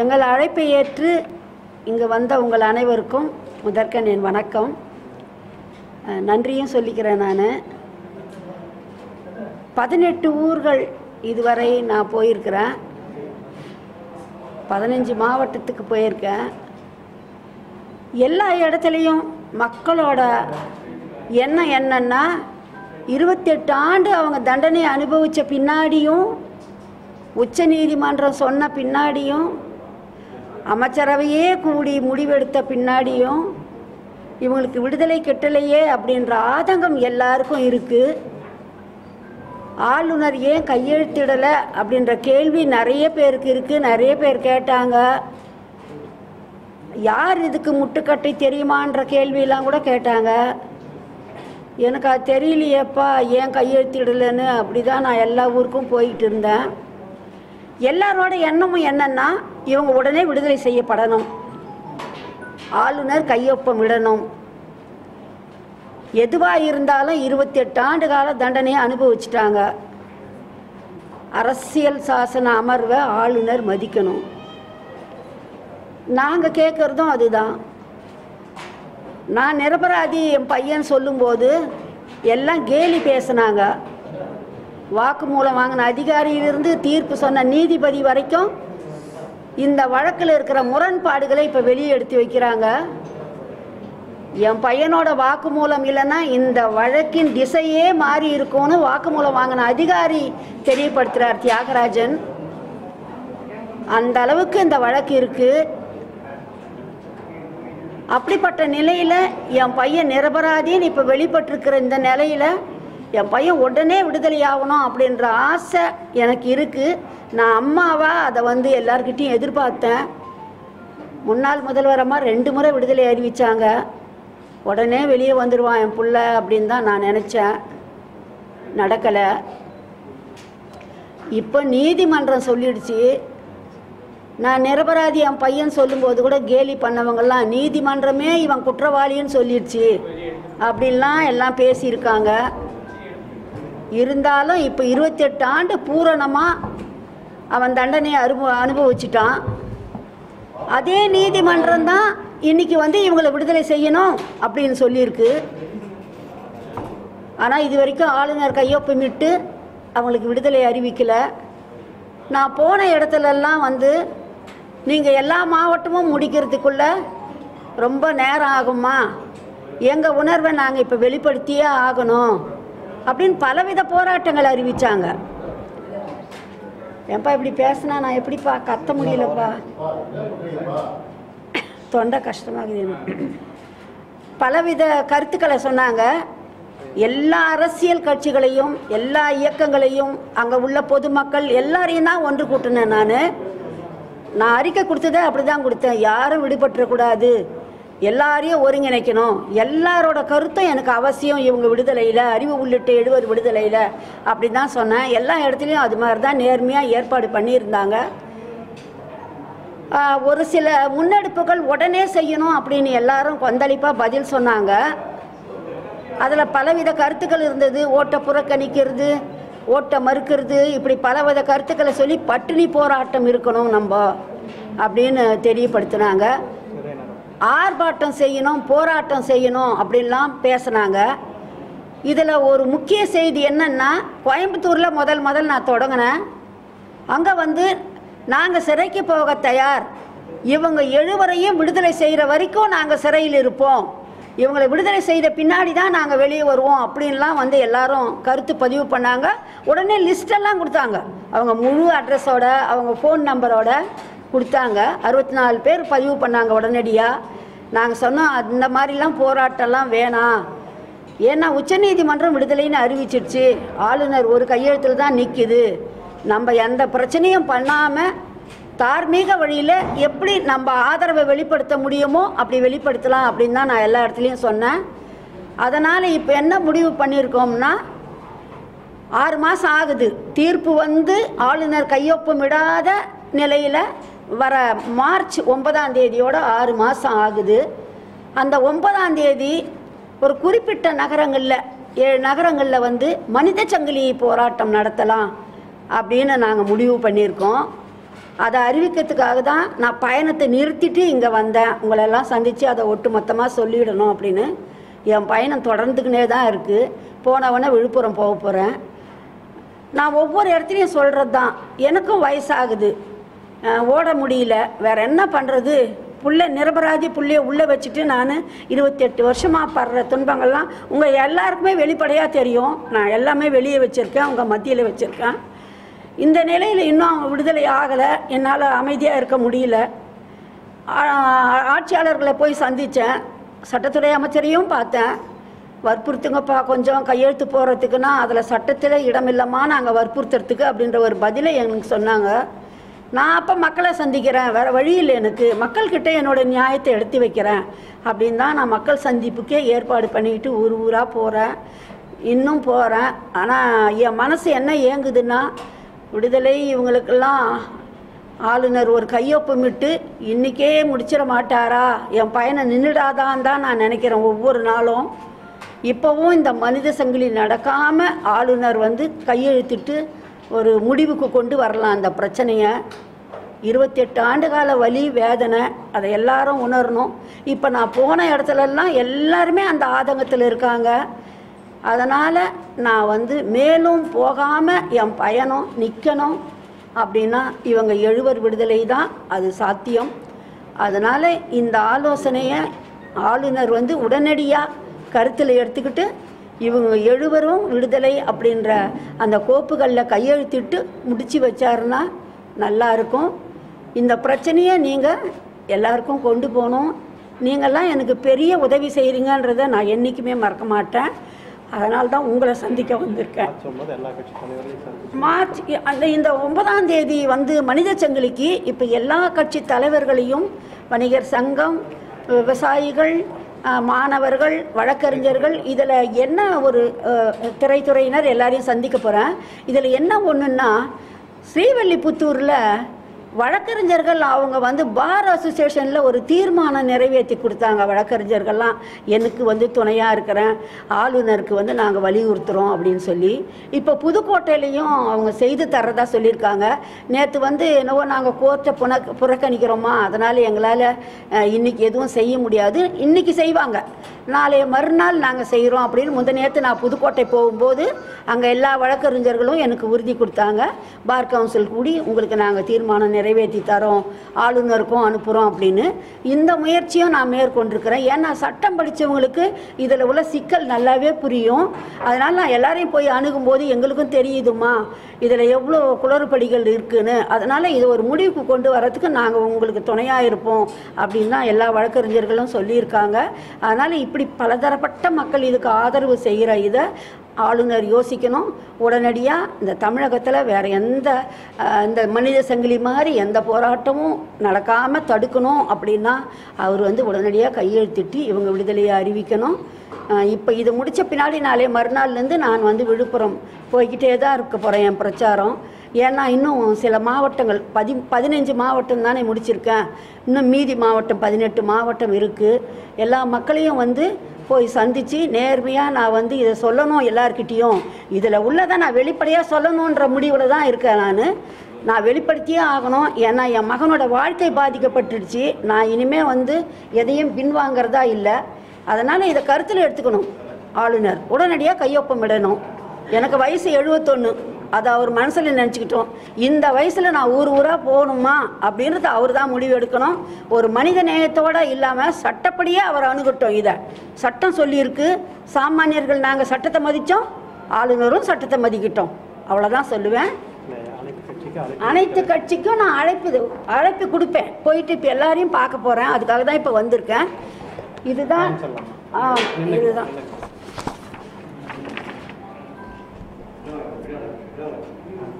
எங்கள் அழைப்பை ஏற்று இங்கு வந்த உங்கள் அனைவருக்கும் முதற்கன் என் வணக்கம். நன்றியும் சொல்லிக்கிறேன் நான். பதினெட்டு ஊர்கள் இதுவரை நான் போயிருக்கிறேன். பதினஞ்சு மாவட்டத்துக்கு போயிருக்கேன். எல்லா இடத்துலையும் மக்களோட எண்ணம் என்னன்னா இருபத்தெட்டு ஆண்டு அவங்க தண்டனை அனுபவித்த பின்னாடியும் உச்ச நீதிமன்றம் சொன்ன பின்னாடியும் அமைச்சரவையே கூடி முடிவெடுத்த பின்னாடியும் இவங்களுக்கு விடுதலை கிட்டலையே அப்படின்ற ஆதங்கம் எல்லாருக்கும் இருக்குது ஆளுநர் ஏன் கையெழுத்திடலை அப்படின்ற கேள்வி நிறைய பேருக்கு இருக்குது நிறைய பேர் கேட்டாங்க. யார் இதுக்கு முட்டுக்கட்டை தெரியுமான்ற கேள்வியெல்லாம் கூட கேட்டாங்க. எனக்கு அது தெரியலையேப்பா ஏன் கையெழுத்திடலைன்னு? அப்படி தான் நான் எல்லா ஊருக்கும் போயிட்டு இருந்தேன். எல்லாரோட எண்ணமும் என்னென்னா இவங்க உடனே விடுதலை செய்யப்படணும். ஆளுநர் கையொப்பம் விடணும். எதுவாக இருந்தாலும் இருபத்தி எட்டு ஆண்டு கால தண்டனையை அனுபவிச்சிட்டாங்க. அரசியல் சாசன அமர்வை ஆளுநர் மதிக்கணும். நாங்கள் கேட்குறதும் அதுதான். நான் நிரபராதி என் பையன் சொல்லும்போது எல்லாம் கேலி பேசினாங்க. வாக்குமூலம் வாங்கின அதிகாரியிலிருந்து தீர்ப்பு சொன்ன நீதிபதி வரைக்கும் இந்த வழக்கில் இருக்கிற முரண்பாடுகளை இப்போ வெளியே எடுத்து வைக்கிறாங்க. என் பையனோட வாக்குமூலம் இல்லைன்னா இந்த வழக்கின் திசையே மாறி இருக்கும்னு வாக்குமூலம் வாங்கின அதிகாரி தெரியப்படுத்துகிறார் தியாகராஜன். அந்த அளவுக்கு இந்த வழக்கு இருக்குது அப்படிப்பட்ட நிலையில் என் பையன் நிரபராதின்னு இப்போ வெளிப்பட்டிருக்கிற இந்த நிலையில் என் பையன் உடனே விடுதலை ஆகணும் அப்படின்ற ஆசை எனக்கு இருக்குது நான் அம்மாவா? அதை வந்து எல்லார்கிட்டையும் எதிர்பார்த்தேன். முன்னாள் முதல்வரம்மா ரெண்டு முறை விடுதலை அறிவித்தாங்க உடனே வெளியே வந்துடுவான் என் புள்ள அப்படின்னு தான் நான் நினச்சேன். நடக்கலை. இப்போ நீதிமன்றம் சொல்லிடுச்சு. நான் நிரபராதி என் பையன் சொல்லும்போது கூட கேலி பண்ணவங்கெல்லாம் நீதிமன்றமே இவன் குற்றவாளின்னு சொல்லிடுச்சு. அப்படின்லாம் எல்லாம் பேசியிருக்காங்க. இருந்தாலும் இப்போ இருபத்தெட்டு ஆண்டு பூரணமாக அவன் தண்டனையை அனுபவ அனுபவிச்சிட்டான். அதே நீதிமன்றம் தான் இன்னைக்கு வந்து இவங்களை விடுதலை செய்யணும் அப்படின்னு சொல்லியிருக்கு. ஆனால் இது வரைக்கும் ஆளுநர் கையொப்பமிட்டு அவங்களுக்கு விடுதலை அறிவிக்கலை. நான் போன இடத்துலலாம் வந்து நீங்கள் எல்லா மாவட்டமும் முடிக்கிறதுக்குள்ள ரொம்ப நேரம் ஆகுமா எங்கள் உணர்வை நாங்கள் இப்போ வெளிப்படுத்தியே ஆகணும் அப்படின்னு பலவித போராட்டங்கள் அறிவித்தாங்க ஏன்பா இப்படி பேசினா? நான் எப்படிப்பா கத்த முடியலப்பா? தொண்டை கஷ்டமாகுது எனக்கு. பலவித கருத்துக்களை சொன்னாங்க. எல்லா அரசியல் கட்சிகளையும் எல்லா இயக்கங்களையும் அங்கே உள்ள பொதுமக்கள் எல்லாரையும் தான் ஒன்று கூட்டினேன் நான். நான் அறிக்கை கொடுத்ததே அப்படி தான் கொடுத்தேன். யாரும் விடுபட்டுறக்கூடாது. எல்லாரையும் ஒருங்கிணைக்கணும். எல்லாரோட கருத்தும் எனக்கு அவசியம் இவங்க விடுதலையில் அறிவு உள்ளிட்ட எழுவது விடுதலையில் அப்படி தான் சொன்னேன். எல்லா இடத்துலையும் அது மாதிரி தான் நேர்மையாக ஏற்பாடு பண்ணியிருந்தாங்க. ஒரு சில முன்னெடுப்புகள் உடனே செய்யணும் அப்படின்னு எல்லாரும் கொந்தளிப்பாக பதில் சொன்னாங்க. அதில் பலவித கருத்துக்கள் இருந்தது. ஓட்டை புறக்கணிக்கிறது ஓட்டை மறுக்கிறது இப்படி பலவித கருத்துக்களை சொல்லி பட்டினி போராட்டம் இருக்கணும் நம்ம அப்படின்னு தெரியப்படுத்தினாங்க. ஆர்ப்பாட்டம் செய்யணும் போராட்டம் செய்யணும் அப்படின்லாம் பேசுனாங்க. இதில் ஒரு முக்கிய செய்தி என்னன்னா கோயம்புத்தூரில் முதல் முதல் நான் தொடங்கினேன். அங்கே வந்து நாங்கள் சிறைக்கு போக தயார். இவங்க எழுவரையும் விடுதலை செய்கிற வரைக்கும் நாங்கள் சிறையில் இருப்போம். இவங்களை விடுதலை செய்த பின்னாடி தான் நாங்கள் வெளியே வருவோம் அப்படின்லாம் வந்து எல்லாரும் கருத்து பதிவு பண்ணாங்க. உடனே லிஸ்டெல்லாம் கொடுத்தாங்க. அவங்க முழு அட்ரஸோட அவங்க ஃபோன் நம்பரோட கொடுத்தாங்க. அறுபத்தி நாலு பேர் பதிவு பண்ணாங்க உடனடியாக நாங்கள் சொன்னோம் அந்த மாதிரிலாம் போராட்டம்லாம் வேணாம். ஏன்னா உச்சநீதிமன்றம் விடுதலைன்னு அறிவிச்சிடுச்சு. ஆளுநர் ஒரு கையெழுத்தில் தான் நிற்கிது நம்ம எந்த பிரச்சனையும் பண்ணாமல் தார்மீக வழியில் எப்படி நம்ம ஆதரவை வெளிப்படுத்த முடியுமோ அப்படி வெளிப்படுத்தலாம் அப்படின்னு தான் நான் எல்லா இடத்துலையும் சொன்னேன். அதனால் இப்போ என்ன முடிவு பண்ணியிருக்கோம்னா ஆறு மாதம் ஆகுது. தீர்ப்பு வந்து ஆளுநர் கையொப்பமிடாத நிலையில் வர மார்ச் ஒன்பதாம் தேதியோட ஆறு மாதம் ஆகுது. அந்த ஒன்பதாம் தேதி ஒரு குறிப்பிட்ட நகரங்களில் ஏழு நகரங்களில் வந்து மனித சங்கிலி போராட்டம் நடத்தலாம் அப்படின்னு நாங்கள் முடிவு பண்ணியிருக்கோம். அதை அறிவிக்கிறதுக்காக தான் நான் பயணத்தை நிறுத்திட்டு இங்கே வந்தேன். உங்களெல்லாம் சந்தித்து அதை ஒட்டு மொத்தமாக சொல்லிவிடணும் அப்படின்னு. என் பயணம் தொடர்ந்துக்கினே தான் இருக்குது போனவொடனே விழுப்புரம் போக போகிறேன் நான் ஒவ்வொரு இடத்துலையும் சொல்கிறது தான் எனக்கும் வயசாகுது. ஓட முடியல. வேற என்ன பண்ணுறது புள்ள நிரபராதி புள்ளைய உள்ளே வச்சுட்டு நான் இருபத்தெட்டு வருஷமாக படுற துன்பங்கள்லாம் உங்கள் எல்லாருக்குமே வெளிப்படையாக தெரியும். நான் எல்லாமே வெளியே வச்சுருக்கேன் உங்கள் மத்தியில் வச்சுருக்கேன். இந்த நிலையில் இன்னும் விடுதலை ஆகலை. என்னால் அமைதியாக இருக்க முடியல. ஆட்சியாளர்களை போய் சந்தித்தேன் சட்டத்துறை அமைச்சரையும் பார்த்தேன். வற்புறுத்துங்கப்பா கொஞ்சம் கையெழுத்து போகிறதுக்குன்னா அதில் சட்டத்தில் இடமில்லமா நாங்கள் வற்புறுத்துறதுக்கு அப்படின்ற ஒரு பதிலை எனக்கு சொன்னாங்க. நான் அப்போ மக்களை சந்திக்கிறேன். வேறு வழி இல்லை எனக்கு. மக்கள்கிட்ட என்னோடய நியாயத்தை எடுத்து வைக்கிறேன். அப்படின்னு தான் நான் மக்கள் சந்திப்புக்கே ஏற்பாடு பண்ணிக்கிட்டு ஊர் ஊராக போகிறேன் இன்னும் போகிறேன் ஆனால் என் மனசு என்ன ஏங்குதுன்னா விடுதலை இவங்களுக்கெல்லாம் ஆளுநர் ஒரு கையொப்பமிட்டு இன்றைக்கே முடிச்சிட மாட்டாரா? என் பையனை நின்றுடாதான் தான் நான் நினைக்கிறேன் ஒவ்வொரு நாளும். இப்போவும் இந்த மனித சங்கிலி நடக்காமல் ஆளுநர் வந்து கையெழுத்திட்டு ஒரு முடிவுக்கு கொண்டு வரலாம் அந்த பிரச்சனையை. இருபத்தெட்டு ஆண்டு கால வலி வேதனை அதை எல்லாரும் உணரணும். இப்போ நான் போன இடத்துலலாம் எல்லாருமே அந்த ஆதங்கத்தில் இருக்காங்க. அதனால் நான் வந்து மேலும் போகாமல் என் பயணம் நிற்கணும் அப்படின்னா இவங்க எழுவர் விடுதலை தான் அது சாத்தியம். அதனால் இந்த ஆலோசனையை ஆளுநர் வந்து உடனடியாக கருத்தில் எடுத்துக்கிட்டு இவங்க எழுவரும் விடுதலை அப்படின்ற அந்த கோப்புகளில் கையெழுத்திட்டு முடிச்சு வச்சாருன்னா நல்லா இருக்கும். இந்த பிரச்சனையை நீங்கள் எல்லாருக்கும் கொண்டு போகணும். நீங்கள்லாம் எனக்கு பெரிய உதவி செய்கிறீங்கன்றதை நான் என்றைக்குமே மறக்க மாட்டேன். அதனால தான் உங்களை சந்திக்க வந்திருக்கேன். மார்ச் அந்த இந்த ஒன்பதாம் தேதி வந்து மனித சங்கிலிக்கு இப்போ எல்லா கட்சி தலைவர்களையும் வணிகர் சங்கம் விவசாயிகள் மாணவர்கள் வழக்கறிஞர்கள் இதில் என்ன ஒரு திரைத்துறையினர் எல்லாரையும் சந்திக்க போகிறேன் இதில் என்ன ஒன்றுன்னா ஸ்ரீவல்லிபுத்தூரில் வழக்கறிஞர்கள் அவங்க வந்து பார் அசோசியேஷனில் ஒரு தீர்மானம் நிறைவேற்றி கொடுத்தாங்க. வழக்கறிஞர்கள்லாம் எனக்கு வந்து துணையாக இருக்கிறேன். ஆளுநருக்கு வந்து நாங்கள் வலியுறுத்துகிறோம் அப்படின்னு சொல்லி. இப்போ புதுக்கோட்டையிலையும் அவங்க செய்து தர்றதா சொல்லியிருக்காங்க. நேற்று வந்து என்னவோ நாங்கள் கோர்ட்டை புன புறக்கணிக்கிறோமா? அதனால் எங்களால் இன்றைக்கி இன்னைக்கு எதுவும் செய்ய முடியாது. இன்றைக்கி செய்வாங்க. நாளைய மறுநாள் நாங்கள் செய்கிறோம் அப்படின்னு முந்த நேற்று நான் புதுக்கோட்டை போகும்போது அங்கே எல்லா வழக்கறிஞர்களும் எனக்கு உறுதி கொடுத்தாங்க. பார் கவுன்சில் கூடி உங்களுக்கு நாங்கள் தீர்மானம் நிறைவேற்றி தரோம். ஆளுநருக்கும் அனுப்புகிறோம் அப்படின்னு. இந்த முயற்சியும் நான் மேற்கொண்டிருக்கிறேன். ஏன்னா சட்டம் படித்தவங்களுக்கு இதில் உள்ள சிக்கல் நல்லாவே புரியும். அதனால் நான் எல்லாரையும் போய் அணுகும்போது எங்களுக்கும் தெரியுதுமா இதில் எவ்வளோ குளறுபடிகள் இருக்குன்னு. அதனால் இது ஒரு முடிவுக்கு கொண்டு வரதுக்கு நாங்கள் உங்களுக்கு துணையாக இருப்போம் அப்படின்னு தான் எல்லா வழக்கறிஞர்களும் சொல்லியிருக்காங்க. அதனால் இப்படி பலதரப்பட்ட மக்கள் இதுக்கு ஆதரவு செய்கிற இதை ஆளுநர் யோசிக்கணும். உடனடியாக இந்த தமிழகத்தில் வேறு எந்த இந்த மனித சங்கிலி மாதிரி எந்த போராட்டமும் நடக்காமல் தடுக்கணும் அப்படின்னா அவர் வந்து உடனடியாக கையெழுத்திட்டு இவங்க விடுதலையை அறிவிக்கணும். இப்போ இது முடித்த பின்னாடி நாளே மறுநாள்லேருந்து நான் வந்து விழுப்புரம் போய்கிட்டே தான் இருக்க போகிறேன் என் பிரச்சாரம். ஏன்னா இன்னும் சில மாவட்டங்கள் பதி பதினஞ்சு மாவட்டம் தானே முடிச்சிருக்கேன். இன்னும் மீதி மாவட்டம் பதினெட்டு மாவட்டம் இருக்குது எல்லா மக்களையும் வந்து போய் சந்தித்து நேர்மையாக நான் வந்து இதை சொல்லணும் எல்லாருக்கிட்டேயும் இதில் உள்ளதை நான் வெளிப்படையாக சொல்லணுன்ற முடிவில் தான் இருக்கேன் நான். நான் வெளிப்படுத்தியே ஆகணும். ஏன்னா என் மகனோட வாழ்க்கை பாதிக்கப்பட்டுடுச்சு. நான் இனிமேல் வந்து எதையும் பின்வாங்கிறதா இல்லை. அதனால் இதை கருத்தில் எடுத்துக்கணும். ஆளுநர் உடனடியாக கையொப்பமிடணும் எனக்கு வயசு எழுபத்தொன்று அதை அவர் மனசில் நினச்சிக்கிட்டோம். இந்த வயசில் நான் ஊர் ஊராக போகணுமா அப்படின்றத அவர் தான் முடிவு எடுக்கணும். ஒரு மனித நேயத்தோடு இல்லாமல் சட்டப்படியே அவர் அணுகட்டும் இதை. சட்டம் சொல்லியிருக்கு. சாமானியர்கள் நாங்கள் சட்டத்தை மதித்தோம் ஆளுநரும் சட்டத்தை மதிக்கிட்டோம். அவ்வளோதான் சொல்லுவேன். அனைத்து கட்சிக்கும் நான் அழைப்பு அழைப்பு கொடுப்பேன். போயிட்டு இப்போ எல்லாரையும் பார்க்க போகிறேன் அதுக்காக தான் இப்போ வந்திருக்கேன். இதுதான். ஆ இதுதான்